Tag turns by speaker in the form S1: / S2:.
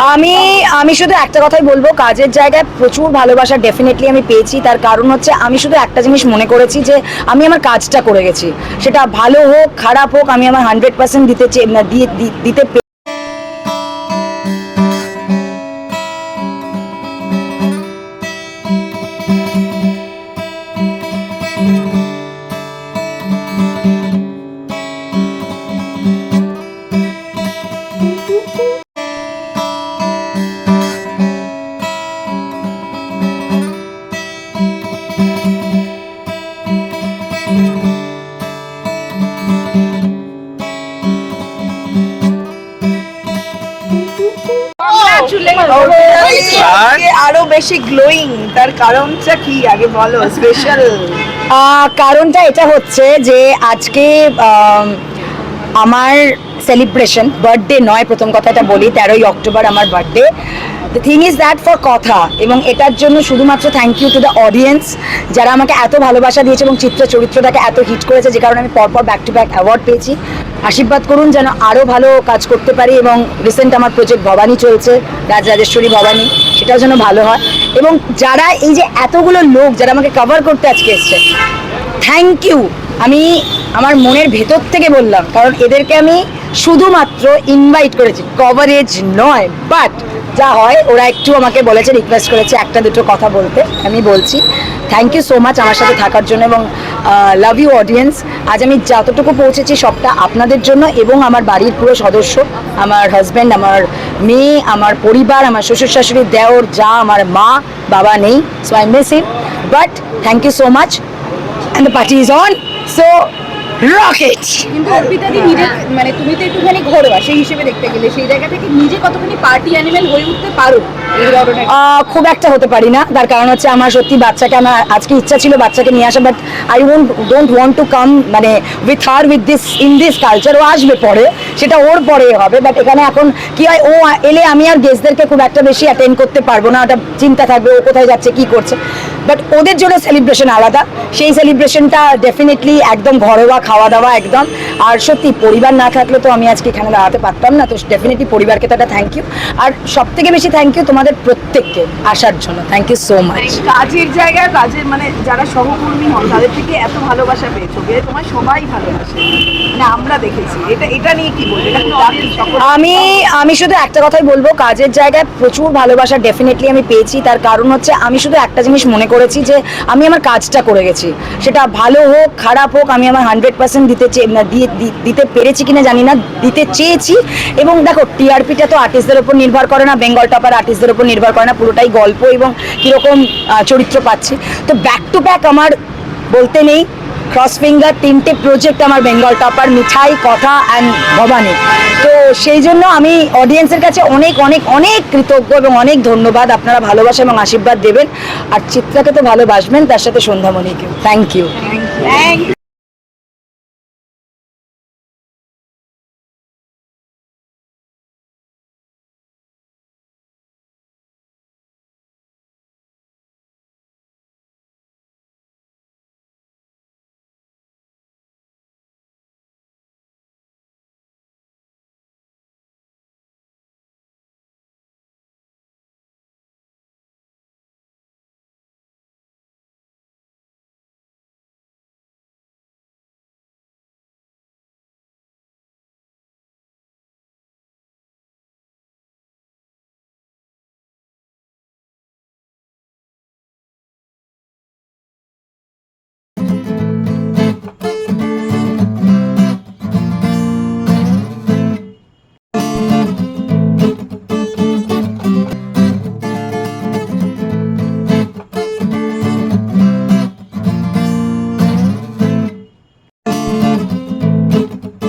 S1: আমি আমি শুধু একটা কথাই বলব, কাজের জায়গায় প্রচুর ভালোবাসা ডেফিনেটলি আমি পেয়েছি। তার কারণ হচ্ছে, আমি শুধু একটা জিনিস মনে করেছি যে, আমি আমার কাজটা করে গেছি। সেটা ভালো হোক, খারাপ হোক, আমি আমার হান্ড্রেড পার্সেন্ট দিতে দিতে
S2: আরও বেশি গ্লোয়িং তার কারণটা কি? আগে বলো স্পেশাল
S1: কারণটা এটা হচ্ছে যে আজকে আমার সেলিব্রেশন বার্থডে নয় প্রথম কথাটা বলি তেরোই অক্টোবর আমার birthday the thing is that for কথা এবং এটার জন্য শুধুমাত্র thank you to the audience যারা আমাকে এত ভালোবাসা দিয়েছে এবং চিত্র চরিত্রটাকে এত হিট করেছে যে কারণে আমি পরপর ব্যাক টু ব্যাক অ্যাওয়ার্ড পেয়েছি। আশীর্বাদ করুন যেন আরও ভালো কাজ করতে পারি এবং রিসেন্ট আমার প্রজেক্ট ভবানী চলছে, রাজরাজেশ্বরী ভবানী, সেটাও যেন ভালো হয়। এবং যারা এই যে এতগুলো লোক যারা আমাকে কভার করতে আজকে এসছে থ্যাংক ইউ আমি আমার মনের ভেতর থেকে বললাম, কারণ এদেরকে আমি শুধুমাত্র ইনভাইট করেছি কভারেজ নয় বাট যা হয়, ওরা একটু আমাকে বলেছে রিকোয়েস্ট করেছে একটা দুটো কথা বলতে, আমি বলছি। থ্যাংক ইউ সো মাচ আমার সাথে থাকার জন্য এবং লাভ ইউ অডিয়েন্স আজ আমি যতটুকু পৌঁছেছি সবটা আপনাদের জন্য এবং আমার বাড়ির পুরো সদস্য আমার হাজব্যান্ড আমার মেয়ে আমার পরিবার আমার শ্বশুর শাশুড়ি দেওর যা আমার মা বাবা নেই so I miss him but thank you so much and the party is on So,
S3: কিন্তু অর্পিতাদি নিজে মানে তুমি তো একটুখানি ঘরোয়া সেই হিসেবে দেখতে গেলে সেই জায়গা থেকে নিজে কতখানি পার্টি অ্যানিমেল হয়ে উঠতে পারো
S1: খুব একটা হতে পারি না তার কারণ হচ্ছে আমার সত্যি বাচ্চাকে আমার আজকে ইচ্ছা ছিল বাচ্চাকে নিয়ে আসা but I won't don't want to come মানে with her with this in this culture ও আসবে পরে সেটা ওর পরে হবে বাট এখানে এখন কি হয় ও এলে আমি আর গেস্টদেরকে খুব একটা বেশি অ্যাটেন্ড করতে পারব না ওটা চিন্তা থাকবে ও কোথায় যাচ্ছে কি করছে। বাট ওদের জন্য সেলিব্রেশন আলাদা। সেই সেলিব্রেশনটা ডেফিনেটলি একদম ঘরোয়া খাওয়া দাওয়া একদম। আর সত্যি পরিবার না থাকলে তো আমি আজকে এখানে দাঁড়াতে পারতাম না তো ডেফিনেটলি পরিবারকে তো একটা থ্যাংক ইউ আর সব থেকে বেশি থ্যাংক ইউ তোমাদের প্রত্যেককে আসার জন্য। থ্যাংক ইউ সো মাচ
S2: কাজের জায়গায় কাজের মানে যারা সহকর্মী হন তাদের থেকে এত ভালোবাসা পেয়েছ যে তোমার সবাই ভালোবাসে। মানে আমরা দেখেছি এটা এটা নিয়ে কি বলব?
S1: আমি আমি শুধু একটা কথাই বলব কাজের জায়গায় প্রচুর ভালোবাসা ডেফিনেটলি আমি পেয়েছি তার কারণ হচ্ছে আমি শুধু একটা জিনিস মনে করেছি যে আমি আমার কাজটা করে গেছি। সেটা ভালো হোক খারাপ হোক আমি আমার হান্ড্রেড পার্সেন্ট দিতে চে- না, দিয়ে দিতে পেরেছি কিনা জানি না, দিতে চেয়েছি। এবং দেখো টিআরপিটা তো আর্টিস্টদের উপর নির্ভর করে না বেঙ্গল টপার আর্টিস্টদের উপর নির্ভর করে না, পুরোটাই গল্প এবং কীরকম চরিত্র পাচ্ছি। তো ব্যাক টু ব্যাক আমার বলতে নেই ক্রস ফিঙ্গার তিনটে প্রজেক্ট আমার বেঙ্গল টপার মিঠাই, কথা অ্যান্ড ভবানী। তো সেই জন্য আমি অডিয়েন্সের কাছে অনেক অনেক অনেক কৃতজ্ঞ এবং অনেক ধন্যবাদ। আপনারা ভালোবাসা এবং আশীর্বাদ দেবেন। আর চিত্রাকে তো ভালোবাসবেন, তার সাথে সন্ধ্যামণিকেও। Thank you
S2: thank